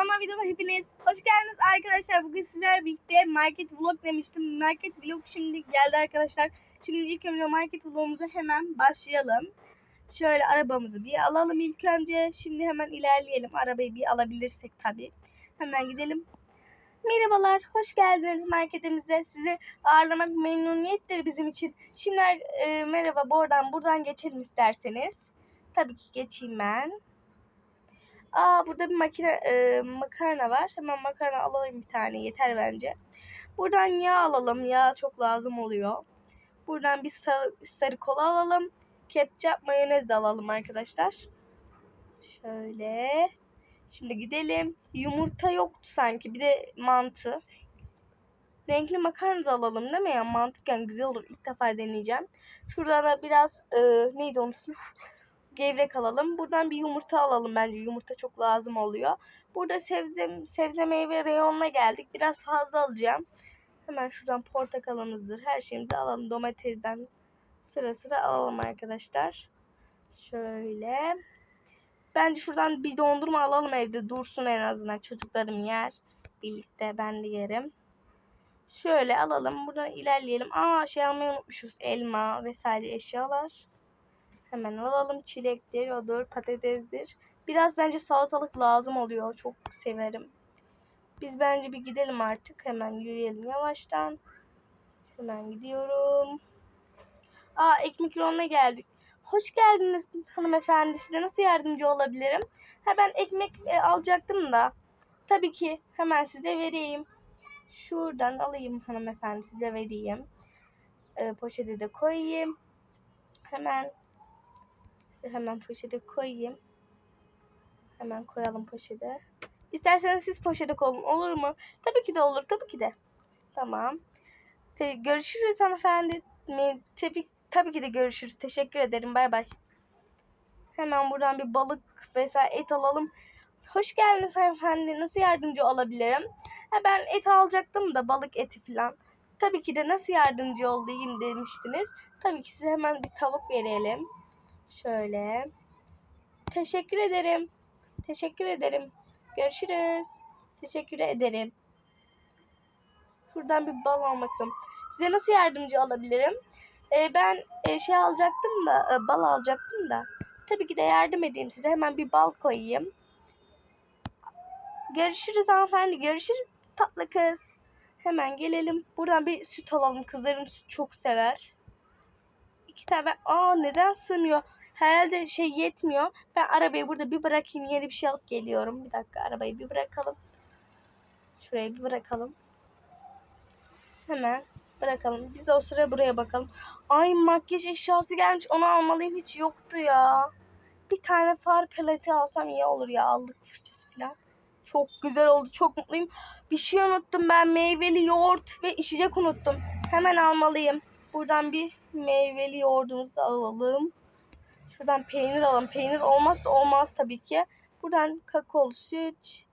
Kanalıma videoma hepiniz hoş geldiniz arkadaşlar. Bugün sizlerle birlikte market vlog demiştim. Market vlog şimdi geldi arkadaşlar. Şimdi ilk önce market vlogumuza hemen başlayalım. Şöyle arabamızı bir alalım ilk önce. Şimdi hemen ilerleyelim. Arabayı bir alabilirsek tabii. Hemen gidelim. Merhabalar, hoş geldiniz marketimize. Sizi ağırlamak memnuniyettir bizim için. Şimdi e, merhaba, buradan buradan geçelim isterseniz. Tabii ki geçeyim ben. Aa burada bir makine e, makarna var. Hemen makarna alalım bir tane yeter bence. Buradan yağ alalım. Yağ çok lazım oluyor. Buradan bir sarı, sarı kola alalım. Ketçap mayonez de alalım arkadaşlar. Şöyle. Şimdi gidelim. Yumurta yoktu sanki. Bir de mantı. Renkli makarna da alalım değil mi ya? Mantıken güzel olur. İlk defa deneyeceğim. Şuradan da biraz e, neydi onun ismi? Gevrek alalım. Buradan bir yumurta alalım bence. Yumurta çok lazım oluyor. Burada sebze, sebze meyve reyonuna geldik. Biraz fazla alacağım. Hemen şuradan portakalımızdır. Her şeyimizi alalım. Domatesden sıra sıra alalım arkadaşlar. Şöyle. Bence şuradan bir dondurma alalım evde. Dursun en azından. Çocuklarım yer. Birlikte ben de yerim. Şöyle alalım. Buradan ilerleyelim. Aa şey almayı unutmuşuz. Elma vesaire eşyalar. Hemen alalım. Çilektir, odur, patatesdir. Biraz bence salatalık lazım oluyor. Çok severim. Biz bence bir gidelim artık. Hemen yürüyelim yavaştan. Hemen gidiyorum. Aa ekmek yoluna geldik. Hoş geldiniz hanımefendi. Size nasıl yardımcı olabilirim? Ha ben ekmek e, alacaktım da. Tabii ki hemen size vereyim. Şuradan alayım hanımefendi size vereyim. E, poşete de koyayım. Hemen Hemen poşete koyayım. Hemen koyalım poşete. İsterseniz siz poşete koyun olur mu? Tabii ki de olur. Tabii ki de. Tamam. Te görüşürüz hanımefendi. Tabii, tabii ki de görüşürüz. Teşekkür ederim. Bay bay. Hemen buradan bir balık vesaire et alalım. Hoş geldiniz hanımefendi. Nasıl yardımcı olabilirim? Ha, ben et alacaktım da balık eti falan. Tabii ki de nasıl yardımcı olayım demiştiniz. Tabii ki size hemen bir tavuk verelim. Şöyle. Teşekkür ederim. Teşekkür ederim. Görüşürüz. Teşekkür ederim. Şuradan bir bal almak istiyorum. Size nasıl yardımcı olabilirim? Ee, ben e, şey alacaktım da e, bal alacaktım da. Tabii ki de yardım edeyim size. Hemen bir bal koyayım. Görüşürüz hanımefendi. Görüşürüz tatlı kız. Hemen gelelim. Buradan bir süt alalım. Kızlarım süt çok sever. İki tane. Aa neden sığmıyor? Herhalde şey yetmiyor. Ben arabayı burada bir bırakayım. Yeni bir şey alıp geliyorum. Bir dakika arabayı bir bırakalım. Şuraya bir bırakalım. Hemen bırakalım. Biz de o sıra buraya bakalım. Ay makyaj eşyası gelmiş. Onu almalıyım. Hiç yoktu ya. Bir tane far paleti alsam iyi olur ya. Aldık fırçası falan. Çok güzel oldu. Çok mutluyum. Bir şey unuttum ben. Meyveli yoğurt ve içecek unuttum. Hemen almalıyım. Buradan bir meyveli yoğurdumuzu da alalım. Şuradan peynir alalım. Peynir olmazsa olmaz tabii ki. Buradan kakaolu süt,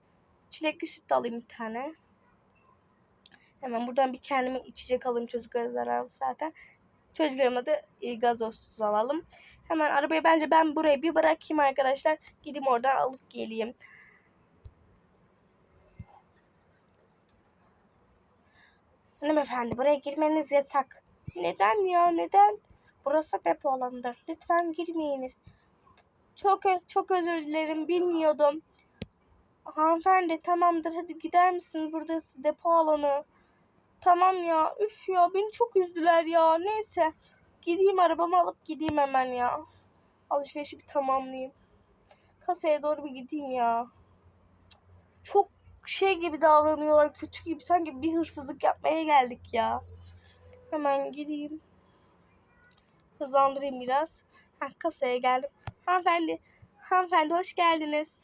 çilekli süt de alayım bir tane. Hemen buradan bir kendime içecek alayım. Çocuklara zararlı zaten. Çocuklarıma da e, gazozsuz alalım. Hemen arabayı bence ben buraya bir bırakayım arkadaşlar. Gideyim oradan alıp geleyim. Hanımefendi buraya girmeniz yasak. Neden ya neden? Burası depo alanıdır. Lütfen girmeyiniz. Çok çok özür dilerim. Bilmiyordum. Hanımefendi tamamdır. Hadi gider misiniz? Burası depo alanı. Tamam ya. Üf ya. Beni çok üzdüler ya. Neyse. Gideyim arabamı alıp gideyim hemen ya. Alışverişi bir tamamlayayım. Kasaya doğru bir gideyim ya. Çok şey gibi davranıyorlar. Kötü gibi. Sanki bir hırsızlık yapmaya geldik ya. Hemen gireyim. Hızlandırayım biraz. Heh, kasaya geldim. Hanımefendi. Hanımefendi hoş geldiniz.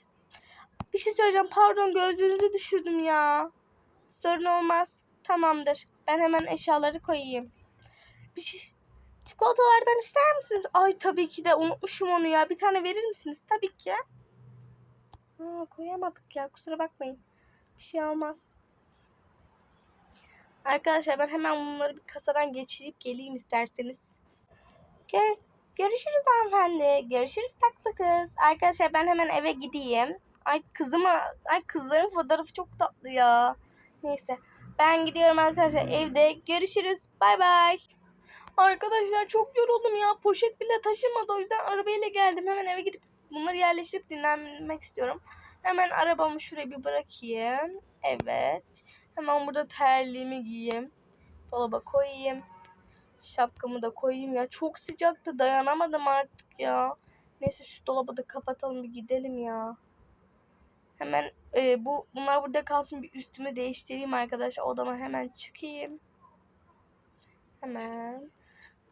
Bir şey söyleyeceğim. Pardon gözlüğünüzü düşürdüm ya. Sorun olmaz. Tamamdır. Ben hemen eşyaları koyayım. Bir şey... Çikolatalardan ister misiniz? Ay tabii ki de unutmuşum onu ya. Bir tane verir misiniz? Tabii ki. Ha, koyamadık ya. Kusura bakmayın. Bir şey olmaz. Arkadaşlar ben hemen bunları bir kasadan geçirip geleyim isterseniz. Gör görüşürüz hanımefendi. Görüşürüz tatlı kız. Arkadaşlar ben hemen eve gideyim. Ay kızıma, ay kızların fotoğrafı çok tatlı ya. Neyse. Ben gidiyorum arkadaşlar evde. Görüşürüz. Bay bay. Arkadaşlar çok yoruldum ya. Poşet bile taşımadı. O yüzden arabayla geldim. Hemen eve gidip bunları yerleştirip dinlenmek istiyorum. Hemen arabamı şuraya bir bırakayım. Evet. Hemen burada terliğimi giyeyim. Dolaba koyayım. Şapkamı da koyayım ya. Çok sıcaktı. Dayanamadım artık ya. Neyse şu dolabı da kapatalım bir gidelim ya. Hemen e, bu bunlar burada kalsın bir üstümü değiştireyim arkadaşlar. Odama hemen çıkayım. Hemen.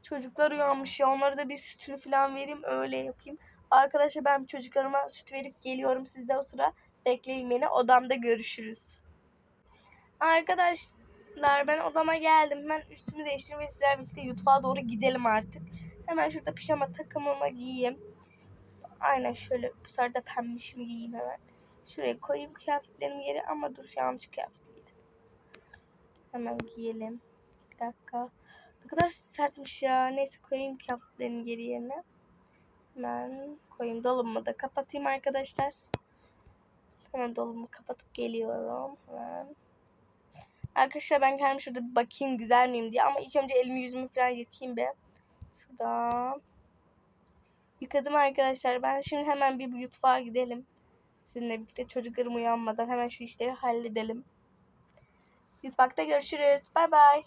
Çocuklar uyanmış ya. Onlara da bir sütünü falan vereyim. Öyle yapayım. Arkadaşlar ben çocuklarıma süt verip geliyorum. Siz de o sıra bekleyin beni. Odamda görüşürüz. Arkadaşlar ben odama geldim. Hemen üstümü değiştireyim ve sizlerle birlikte mutfağa doğru gidelim artık. Hemen şurada pijama takımımı giyeyim. Aynen şöyle bu sefer de pembişimi giyeyim hemen. Şuraya koyayım kıyafetlerimi yere ama dur yanlış kıyafet değil. Hemen giyelim. Bir dakika. Ne kadar sertmiş ya. Neyse koyayım kıyafetlerimi geri yerine. Hemen koyayım. Dolabımı da kapatayım arkadaşlar. Hemen dolabımı kapatıp geliyorum. Hemen. Arkadaşlar ben kendim şurada bir bakayım güzel miyim diye. Ama ilk önce elimi yüzümü falan yıkayayım be. Şuradan. Yıkadım arkadaşlar. Ben şimdi hemen bir mutfağa gidelim. Sizinle birlikte çocuklarım uyanmadan hemen şu işleri halledelim. Mutfakta görüşürüz. Bay bay.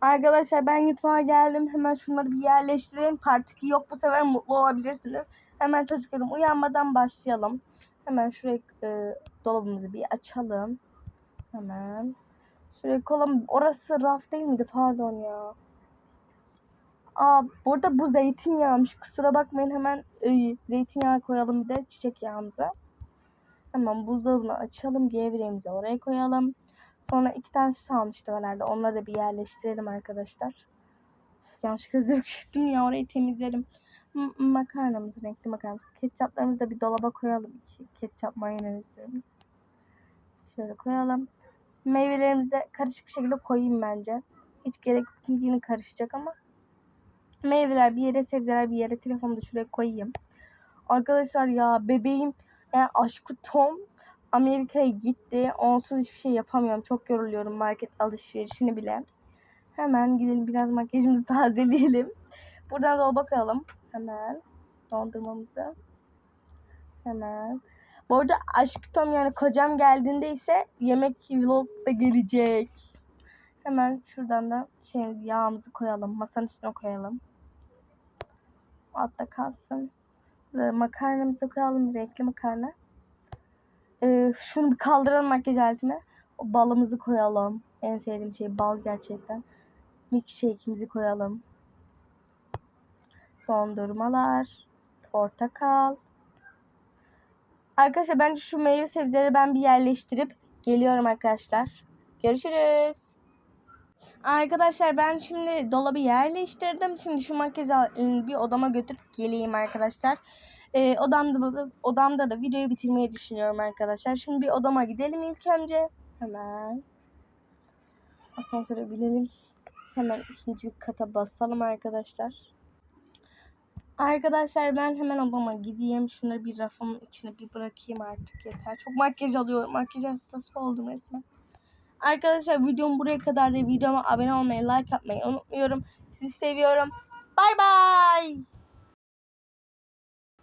Arkadaşlar ben mutfağa geldim. Hemen şunları bir yerleştireyim. Part 2 yok bu sefer mutlu olabilirsiniz. Hemen çocuklarım uyanmadan başlayalım. Hemen şuraya e, dolabımızı bir açalım. Hemen. Şuraya koyalım. Orası raf değil miydi? Pardon ya. Aa, burada bu zeytinyağmış. Kusura bakmayın hemen e, zeytinyağı koyalım bir de çiçek yağımıza. Hemen buzdolabını açalım. Gevreğimizi oraya koyalım. Sonra iki tane süs almıştım herhalde. Onları da bir yerleştirelim arkadaşlar. Yanlışlıkla döktüm ya orayı temizlerim. M- makarnamızı, renkli makarnamızı. Ketçaplarımızı da bir dolaba koyalım. Ketçap mayonezlerimiz. Şöyle koyalım. Meyvelerimizi de karışık bir şekilde koyayım bence. Hiç gerek yok çünkü yine karışacak ama. Meyveler bir yere, sebzeler bir yere. Telefonu da şuraya koyayım. Arkadaşlar ya bebeğim yani aşkı Tom Amerika'ya gitti. Onsuz hiçbir şey yapamıyorum. Çok yoruluyorum market alışverişini bile. Hemen gidelim biraz makyajımızı tazeleyelim. Buradan dolaba koyalım. Hemen dondurmamızı. Hemen. Bu arada aşk Tom yani kocam geldiğinde ise yemek vlog da gelecek. Hemen şuradan da şey yağımızı koyalım. Masanın üstüne koyalım. Altta kalsın. Makarnamızı koyalım. Renkli makarna. Ee, şunu bir kaldıralım makyaj aletime. O balımızı koyalım. En sevdiğim şey bal gerçekten. Milkshake'imizi koyalım. Dondurmalar. Portakal. Arkadaşlar bence şu meyve sebzeleri ben bir yerleştirip geliyorum arkadaşlar. Görüşürüz. Arkadaşlar ben şimdi dolabı yerleştirdim. Şimdi şu makyaj aletini bir odama götürüp geleyim arkadaşlar. Ee, odamda, odamda da videoyu bitirmeyi düşünüyorum arkadaşlar. Şimdi bir odama gidelim ilk önce. Hemen. Asansöre binelim. Hemen ikinci bir kata basalım arkadaşlar. Arkadaşlar ben hemen odama gideyim. Şunları bir rafımın içine bir bırakayım artık yeter. Çok makyaj alıyorum. Makyaj hastası oldum resmen. Arkadaşlar videom buraya kadar da videoma abone olmayı, like atmayı unutmuyorum. Sizi seviyorum. Bay bay.